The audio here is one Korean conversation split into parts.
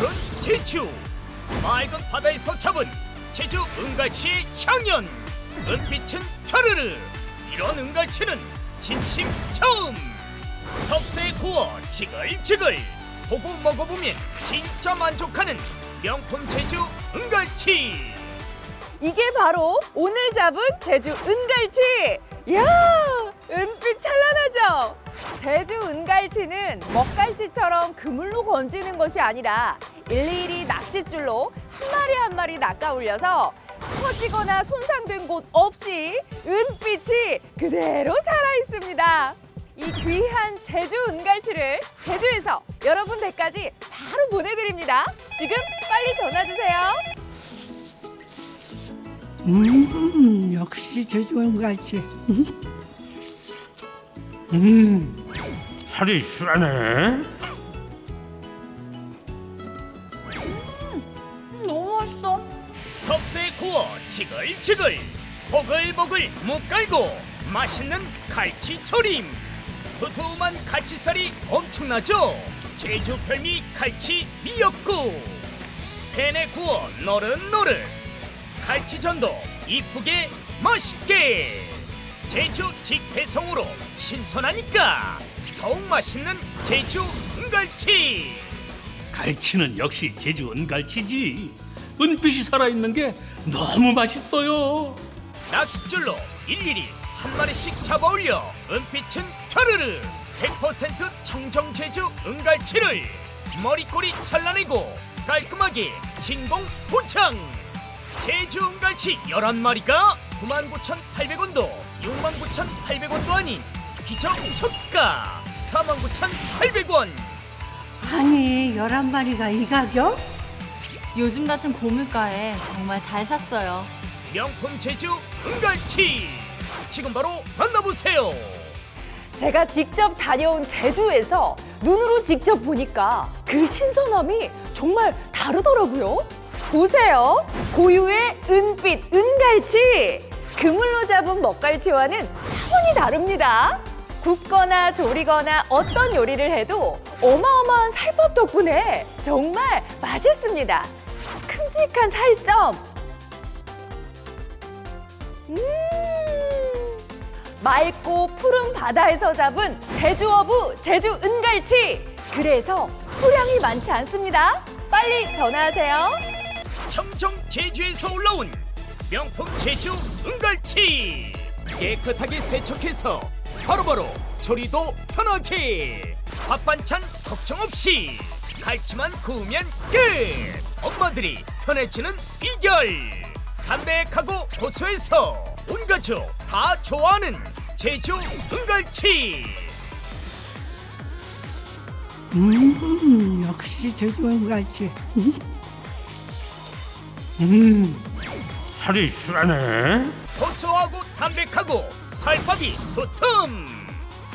푸른 제주. 맑은 바다에서 잡은 제주 은갈치의 향연. 은빛은 촤르르. 이런 은갈치는 진심 처음. 석쇠에 구워 지글지글 보고 먹어보면 진짜 만족하는 명품 제주 은갈치. 이게 바로 오늘 잡은 제주 은갈치. 이야, 은빛 찬란하죠? 제주 은갈치는 먹갈치처럼 그물로 건지는 것이 아니라 일일이 낚싯줄로 한 마리 한 마리 낚아 올려서 터지거나 손상된 곳 없이 은빛이 그대로 살아 있습니다. 이 귀한 제주 은갈치를 제주에서 여러분 댁까지 바로 보내드립니다. 지금 빨리 전화 주세요. 음, 역시 제주원 갈치. 음, 살이 실하네. 석쇠에 구워 지글지글 보글보글 무 깔고 맛있는 갈치조림. 두툼한 갈치살이 엄청나죠? 제주 별미 갈치 미역국. 팬에 구워 노릇노릇 갈치전도 이쁘게 맛있게. 제주 직배송으로 신선하니까 더욱 맛있는 제주 은갈치. 갈치는 역시 제주 은갈치지. 은빛이 살아있는 게 너무 맛있어요. 낚싯줄로 일일이 한 마리씩 잡아올려 은빛은 촤르르 100% 청정 제주 은갈치를 머리꼬리 잘라내고 깔끔하게 진공 포창 제주 은갈치 11마리가 99,800원도 69,800원도 아닌 기적 초가 49,800원 아니, 열한 마리가 이 가격? 요즘 같은 고물가에 정말 잘 샀어요. 명품 제주 은갈치 지금 바로 만나보세요 제가 직접 다녀온 제주에서 눈으로 직접 보니까 그 신선함이 정말 다르더라고요. 보세요. 고유의 은빛 은갈치. 그물로 잡은 먹갈치와는 차원이 다릅니다. 굽거나 조리거나 어떤 요리를 해도 어마어마한 살법 덕분에 정말 맛있습니다. 큼직한 살점. 음. 맑고 푸른 바다에서 잡은 제주어부 제주 은갈치. 그래서 수량이 많지 않습니다. 빨리 전화하세요. 청정 제주에서 올라온 명품 제주 은갈치 깨끗하게 세척해서 바로바로 조리도 편하게 밥 반찬 걱정 없이 갈치만 구우면 끝! 엄마들이 편해지는 비결! 담백하고 고소해서 온 가족 다 좋아하는 제주 은갈치! 음, 역시 제주원 갈치. 음, 살이 실하네. 고소하고 담백하고 살밥이 두툼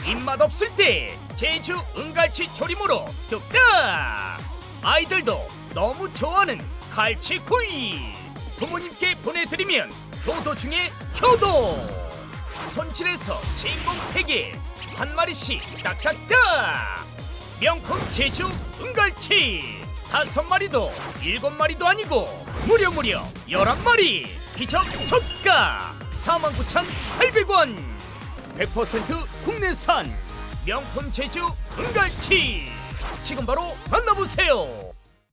입맛 없을 때 제주 은갈치 조림으로 뚝딱! 아이들도 너무 좋아하는 갈치구이! 부모님께 보내드리면 효도 중에 효도! 손질해서 진공 팩에 한 마리씩 딱딱딱! 명품 제주 은갈치! 다섯 마리도 일곱 마리도 아니고 무려 무려 열한 마리! 기적 초가! 49,800원 100% 국내산 명품 제주 은갈치. 지금 바로 만나보세요